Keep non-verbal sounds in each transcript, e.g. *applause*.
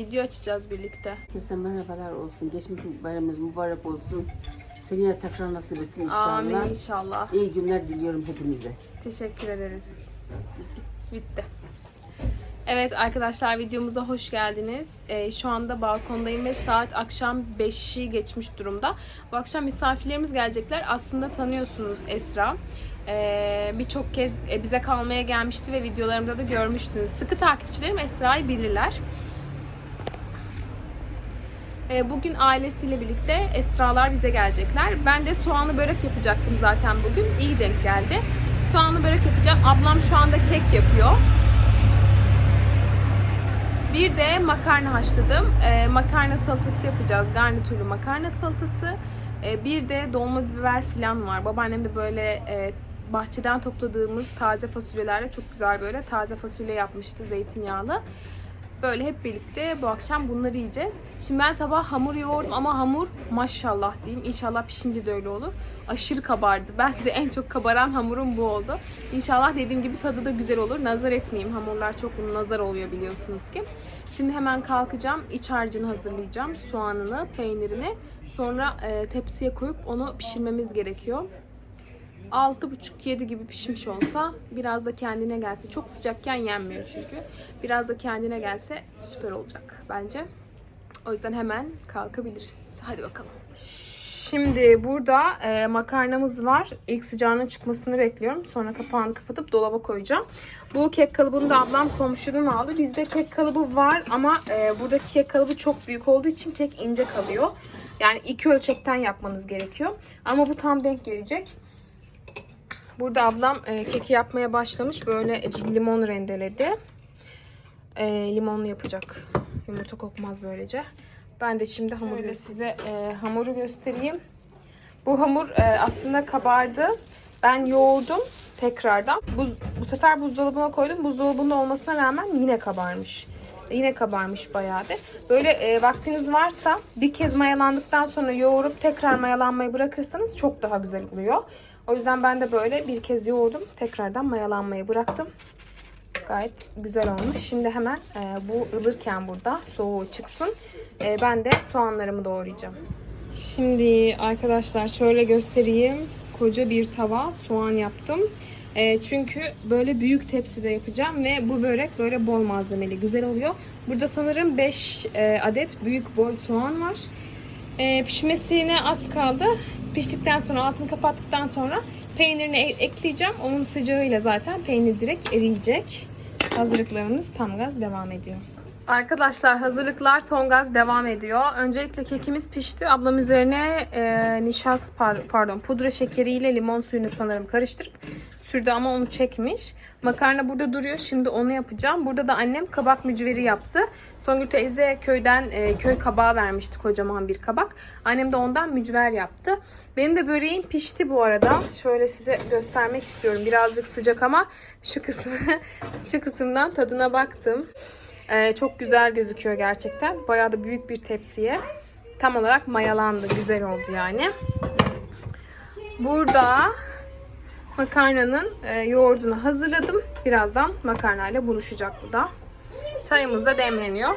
Video açacağız birlikte. Herkese merhabalar olsun. Geçmiş bayramımız mübarek olsun. Seneye tekrar nasip etsin inşallah. Amin inşallah. İyi günler diliyorum hepinize. Teşekkür ederiz. Bitti. Evet arkadaşlar videomuza hoş geldiniz. Ee, şu anda balkondayım ve saat akşam 5'i geçmiş durumda. Bu akşam misafirlerimiz gelecekler. Aslında tanıyorsunuz Esra. Ee, Birçok kez e, bize kalmaya gelmişti ve videolarımda da görmüştünüz. Sıkı takipçilerim Esra'yı bilirler. Ee, Bugün ailesiyle birlikte Esralar bize gelecekler. Ben de soğanlı börek yapacaktım zaten bugün. İyi denk geldi. Soğanlı börek yapacağım. Ablam şu anda kek yapıyor. Bir de makarna haşladım. Ee, makarna salatası yapacağız. Garnitürlü makarna salatası. Ee, bir de dolma biber falan var. Babaannem de böyle e, bahçeden topladığımız taze fasulyelerle çok güzel böyle taze fasulye yapmıştı zeytinyağlı. Böyle hep birlikte bu akşam bunları yiyeceğiz. Şimdi ben sabah hamur yoğurdum ama hamur maşallah diyeyim. İnşallah pişince de öyle olur. Aşırı kabardı. Belki de en çok kabaran hamurum bu oldu. İnşallah dediğim gibi tadı da güzel olur. Nazar etmeyeyim. Hamurlar çok nazar oluyor biliyorsunuz ki. Şimdi hemen kalkacağım. İç harcını hazırlayacağım. Soğanını, peynirini. Sonra e, tepsiye koyup onu pişirmemiz gerekiyor. 6,5-7 gibi pişmiş olsa biraz da kendine gelse çok sıcakken yenmiyor çünkü. Biraz da kendine gelse süper olacak bence. O yüzden hemen kalkabiliriz. Hadi bakalım. Şimdi burada e, makarnamız var. İlk sıcağının çıkmasını bekliyorum. Sonra kapağını kapatıp dolaba koyacağım. Bu kek kalıbını da ablam komşudan aldı. Bizde kek kalıbı var ama e, buradaki kek kalıbı çok büyük olduğu için kek ince kalıyor. Yani iki ölçekten yapmanız gerekiyor. Ama bu tam denk gelecek. Burada ablam e, keki yapmaya başlamış. Böyle limon rendeledi. E, limonlu yapacak. Yumurta kokmaz böylece. Ben de şimdi hamuru Şöyle size e, hamuru göstereyim. Bu hamur e, aslında kabardı. Ben yoğurdum tekrardan. Bu, bu sefer buzdolabına koydum. Buzdolabında olmasına rağmen yine kabarmış. Yine kabarmış bayağı bir. Böyle e, vaktiniz varsa bir kez mayalandıktan sonra yoğurup tekrar mayalanmayı bırakırsanız çok daha güzel oluyor. O yüzden ben de böyle bir kez yoğurdum. Tekrardan mayalanmayı bıraktım. Gayet güzel olmuş. Şimdi hemen e, bu ılırken burada soğuğu çıksın. E, ben de soğanlarımı doğrayacağım. Şimdi arkadaşlar şöyle göstereyim. Koca bir tava soğan yaptım. E, çünkü böyle büyük tepside yapacağım ve bu börek böyle bol malzemeli güzel oluyor. Burada sanırım 5 adet büyük boy soğan var. E, pişmesine az kaldı. Piştikten sonra altını kapattıktan sonra peynirini e- ekleyeceğim. Onun sıcağıyla zaten peynir direkt eriyecek. Hazırlıklarımız tam gaz devam ediyor. Arkadaşlar hazırlıklar son gaz devam ediyor. Öncelikle kekimiz pişti. Ablam üzerine e, nişas par- pardon pudra şekeriyle limon suyunu sanırım karıştırıp sürdü ama onu çekmiş. Makarna burada duruyor. Şimdi onu yapacağım. Burada da annem kabak mücveri yaptı. Songül teyze köyden e, köy kabağı vermişti kocaman bir kabak. Annem de ondan mücver yaptı. Benim de böreğim pişti bu arada. Şöyle size göstermek istiyorum. Birazcık sıcak ama şu kısmı *laughs* şu kısımdan tadına baktım. Ee, çok güzel gözüküyor gerçekten. Bayağı da büyük bir tepsiye. Tam olarak mayalandı. Güzel oldu yani. Burada makarnanın e, yoğurdunu hazırladım. Birazdan makarnayla buluşacak bu da. Çayımız da demleniyor.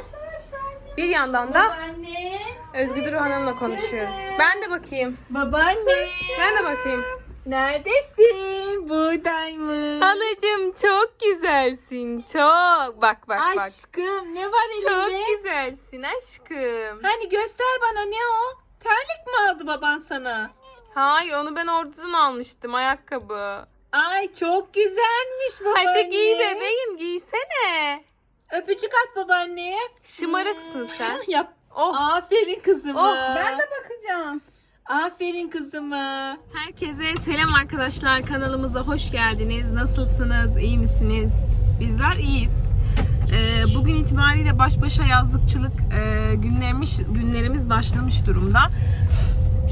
Bir yandan da Anne, Özgür Duru Hanım'la konuşuyoruz. Ben de bakayım. babaanne. Ben de bakayım. Neredesin? Buradayım. Halacığım çok güzelsin. Çok. Bak bak bak. Aşkım ne var Çok elinde? güzelsin aşkım. Hani göster bana ne o? Terlik mi aldı baban sana? Hayır onu ben oradan almıştım ayakkabı. Ay çok güzelmiş babaanne. Hadi giy bebeğim giysene. Öpücük at babaanneye. Şımarıksın sen. *laughs* Yap. Oh. Aferin kızıma. Oh, ben de bakacağım. Aferin kızıma. Herkese selam arkadaşlar kanalımıza hoş geldiniz. Nasılsınız? İyi misiniz? Bizler iyiyiz. Ee, bugün itibariyle baş başa yazlıkçılık e, günlerimiz günlerimiz başlamış durumda.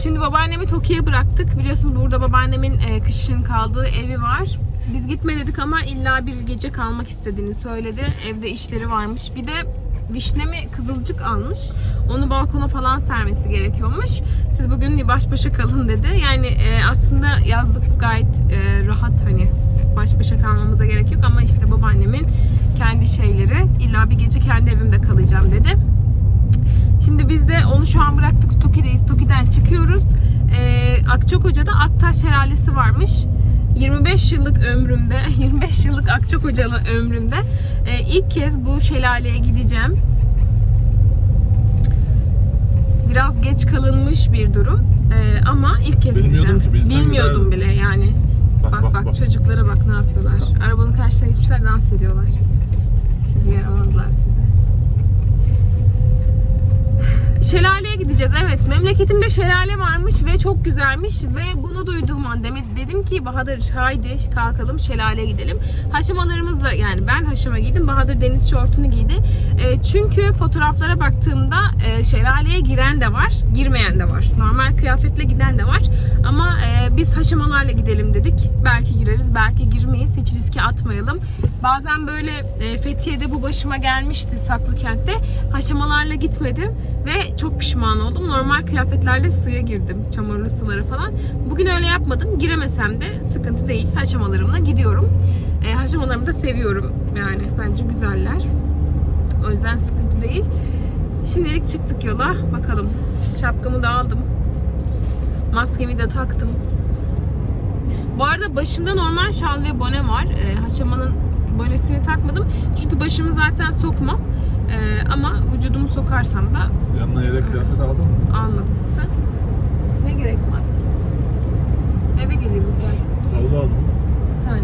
Şimdi babaannemi Tokyo'ya bıraktık. Biliyorsunuz burada babaannemin e, kışın kaldığı evi var. Biz gitme dedik ama illa bir gece kalmak istediğini söyledi. Evde işleri varmış. Bir de vişne mi kızılcık almış. Onu balkona falan sermesi gerekiyormuş. Siz bugün baş başa kalın dedi. Yani e, aslında yazlık gayet e, rahat hani baş başa kalmamıza gerek yok ama işte babaannemin kendi şeyleri illa bir gece kendi evimde kalacağım dedi. Şu an bıraktık Toki'deyiz. Toki'den çıkıyoruz. Ee, Akçakoca'da Aktaş Şelalesi varmış. 25 yıllık ömrümde, *laughs* 25 yıllık Akçakocalı ömrümde e, ilk kez bu şelaleye gideceğim. Biraz geç kalınmış bir durum Ee, ama ilk kez Bilmiyordum gideceğim. ki, Bilmiyordum bile yani. Bak bak, çocuklara bak ne yapıyorlar. Arabanın karşısına geçmişler dans ediyorlar. Sizi yaramazlar sizi. Şelaleye gideceğiz. Evet, memleketimde şelale varmış ve çok güzelmiş ve bunu duyduğum an dedim ki Bahadır haydi kalkalım şelaleye gidelim. Haşamalarımızla yani ben haşama giydim. Bahadır deniz şortunu giydi. E, çünkü fotoğraflara baktığımda e, şelaleye giren de var, girmeyen de var. Normal kıyafetle giden de var. Ama e, biz haşamalarla gidelim dedik. Belki gireriz, belki girmeyiz. Hiç riske atmayalım. Bazen böyle e, Fethiye'de bu başıma gelmişti Saklıkent'te. Haşamalarla gitmedim ve çok pişman oldum. Normal kıyafetlerle suya girdim. Çamurlu sulara falan. Bugün öyle yapmadım. Giremesem de sıkıntı değil. Haşamalarımla gidiyorum. E, haşamalarımı da seviyorum. Yani bence güzeller. O yüzden sıkıntı değil. Şimdilik çıktık yola. Bakalım. Şapkamı da aldım. Maskemi de taktım. Bu arada başımda normal şal ve bone var. Ee, haşamanın bonesini takmadım. Çünkü başımı zaten sokmam. Ee, ama vücudumu sokarsam da Yanına yedek kıyafet aldın mı? almadım. Sen? Ne gerek var? Eve geleyim sen. Havlu aldım. Bir tane.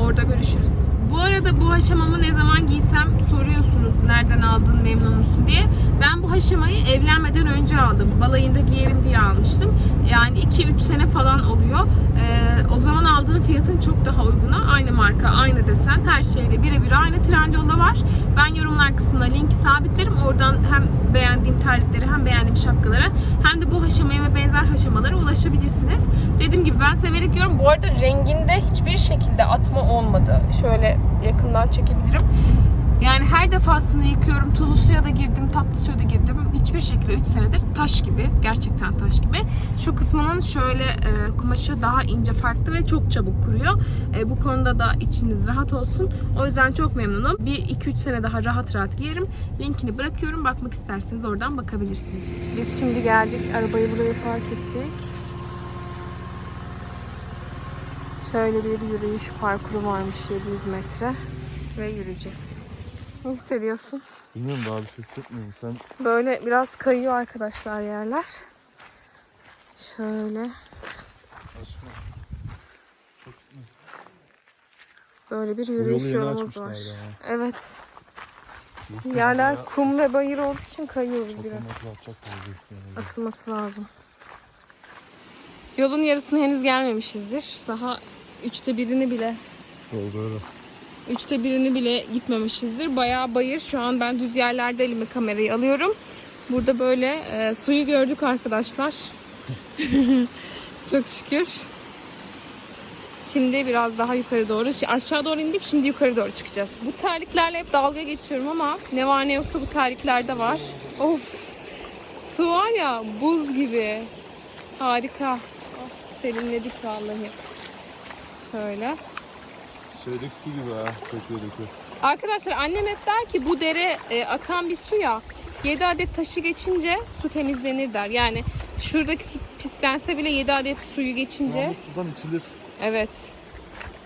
Orada görüşürüz. Bu arada bu haşamamı ne zaman giysem soruyorsunuz nereden aldın memnun musun diye. Haşamayı evlenmeden önce aldım. Balayında giyerim diye almıştım. Yani 2-3 sene falan oluyor. Ee, o zaman aldığım fiyatın çok daha uyguna. Aynı marka, aynı desen, her şeyle birebir aynı Trendyol'da var. Ben yorumlar kısmına linki sabitlerim. Oradan hem beğendiğim terlikleri hem beğendiğim şapkalara hem de bu haşamaya ve benzer haşamalara ulaşabilirsiniz. Dediğim gibi ben severek yiyorum. Bu arada renginde hiçbir şekilde atma olmadı. Şöyle yakından çekebilirim. Yani her defasında yıkıyorum. Tuzlu suya da girdim, tatlı suya da girdim. Hiçbir şekilde 3 senedir taş gibi. Gerçekten taş gibi. Şu kısmının şöyle e, kumaşı daha ince farklı ve çok çabuk kuruyor. E, bu konuda da içiniz rahat olsun. O yüzden çok memnunum. Bir 2-3 sene daha rahat rahat giyerim. Linkini bırakıyorum. Bakmak isterseniz oradan bakabilirsiniz. Biz şimdi geldik. Arabayı buraya park ettik. Şöyle bir yürüyüş parkuru varmış 700 metre ve yürüyeceğiz. Ne hissediyorsun? Bilmiyorum daha bir şey hissetmiyorum. Sen Böyle biraz kayıyor arkadaşlar yerler. Şöyle aşkım. Çok böyle bir yürüyüş yolumuz var. Evet. Büyük Yerler ihtimalle kum ve bayır olduğu için kayıyoruz çok biraz. Atılması lazım. Yolun yarısını henüz gelmemişizdir. Daha üçte birini bile Yol böyle. Üçte birini bile gitmemişizdir. Bayağı bayır. Şu an ben düz yerlerde elime kamerayı alıyorum. Burada böyle e, suyu gördük arkadaşlar. *laughs* Çok şükür. Şimdi biraz daha yukarı doğru, aşağı doğru indik. Şimdi yukarı doğru çıkacağız. Bu terliklerle hep dalga geçiyorum ama ne var ne yoksa bu terliklerde var. Of. Su var ya buz gibi. Harika. Oh, serinledik vallahi. Şöyle. Şeydeki su gibi ha. Arkadaşlar annem hep der ki bu dere e, akan bir su ya. 7 adet taşı geçince su temizlenir der. Yani şuradaki su pislense bile 7 adet suyu geçince Ama sudan içilir. evet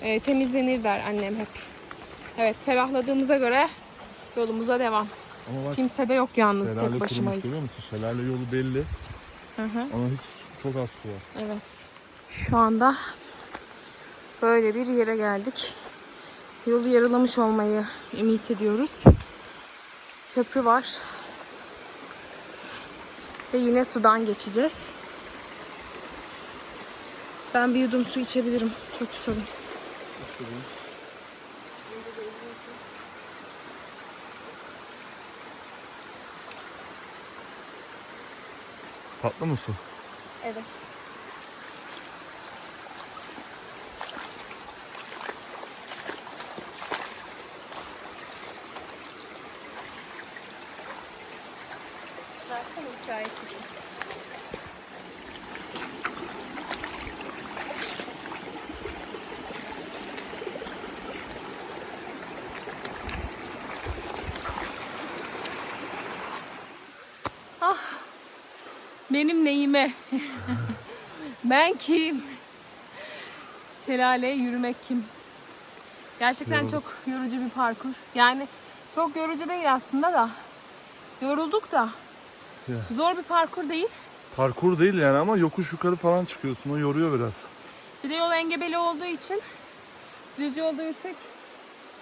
e, temizlenir der annem hep. Evet ferahladığımıza göre yolumuza devam. Ama bak Kimse de yok yalnız şelale tek kurumuş başımayız. görüyor musun? Şelale yolu belli. Hı hı. Ama hiç çok az su var. Evet. Şu anda böyle bir yere geldik. Yolu yarılamış olmayı ümit ediyoruz. Köprü var. Ve yine sudan geçeceğiz. Ben bir yudum su içebilirim. Çok susadım. Tatlı mı su? Evet. Benim neyime? *laughs* ben kim? Şelaleye yürümek kim? Gerçekten Yorulduk. çok yorucu bir parkur. Yani çok yorucu değil aslında da. Yorulduk da. Ya. Zor bir parkur değil. Parkur değil yani ama yokuş yukarı falan çıkıyorsun. O yoruyor biraz. Bir de yol engebeli olduğu için düz yolda yürüsek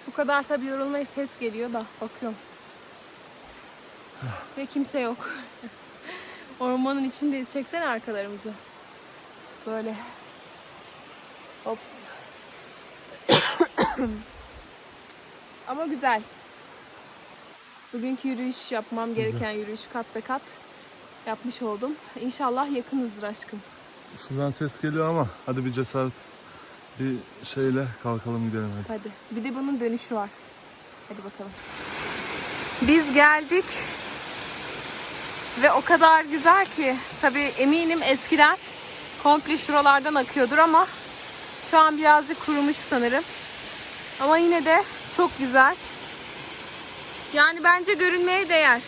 bu kadar tabii yorulmayız. Ses geliyor da bakıyorum. Ve kimse yok. Ormanın içindeyiz. Çeksene arkalarımızı. Böyle. Ops. *coughs* Ama güzel. Bugünkü yürüyüş yapmam gereken yürüyüş kat be kat yapmış oldum. İnşallah yakınızdır aşkım. Şuradan ses geliyor ama hadi bir cesaret bir şeyle kalkalım gidelim hadi. Hadi. Bir de bunun dönüşü var. Hadi bakalım. Biz geldik. Ve o kadar güzel ki. Tabii eminim eskiden komple şuralardan akıyordur ama şu an birazcık kurumuş sanırım. Ama yine de çok güzel. Yani bence görünmeye değer.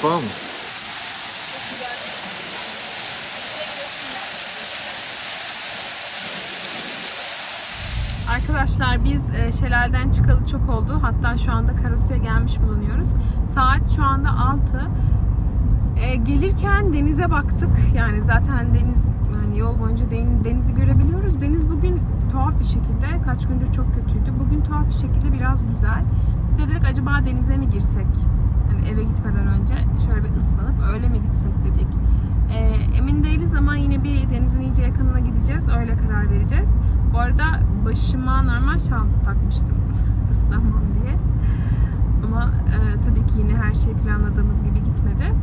Şifa mı? Arkadaşlar biz e, şelaleden çıkalı çok oldu. Hatta şu anda Karasu'ya gelmiş bulunuyoruz. Saat şu anda 6. E, gelirken denize baktık. Yani zaten deniz yani yol boyunca den- denizi görebiliyoruz. Deniz bugün tuhaf bir şekilde kaç gündür çok kötüydü. Bugün tuhaf bir şekilde biraz güzel. Biz de dedik acaba denize mi girsek? Hani eve gitmeden önce şöyle bir ıslanıp öyle mi gitsek dedik. E, emin değiliz ama yine bir denizin iyice yakınına gideceğiz. Öyle karar vereceğiz. Bu arada başıma normal şal takmıştım *laughs* ıslanmam diye. Ama e, tabii ki yine her şey planladığımız gibi gitmedi.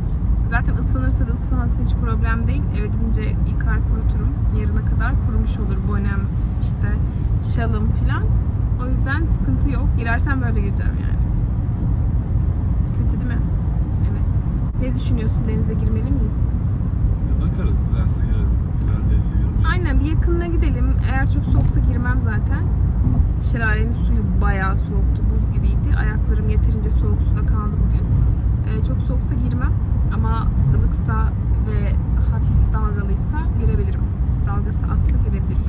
Zaten ıslanırsa da ıslansın hiç problem değil. Eve gidince yıkar kuruturum. Yarına kadar kurumuş olur bonem, işte şalım filan. O yüzden sıkıntı yok. Girersem böyle gireceğim yani. Kötü değil mi? Evet. Ne düşünüyorsun? Denize girmeli miyiz? Bakarız güzelse gireriz. Güzel değilse girmeyiz. Aynen bir yakınına gidelim. Eğer çok soğuksa girmem zaten. Şelalenin suyu bayağı soğuktu. Buz gibiydi. Ayaklarım yeterince soğuk suda kaldı bugün. Ee, çok soğuksa girmem. Ama ılıksa ve hafif dalgalıysa girebilirim. Dalgası asla girebilirim.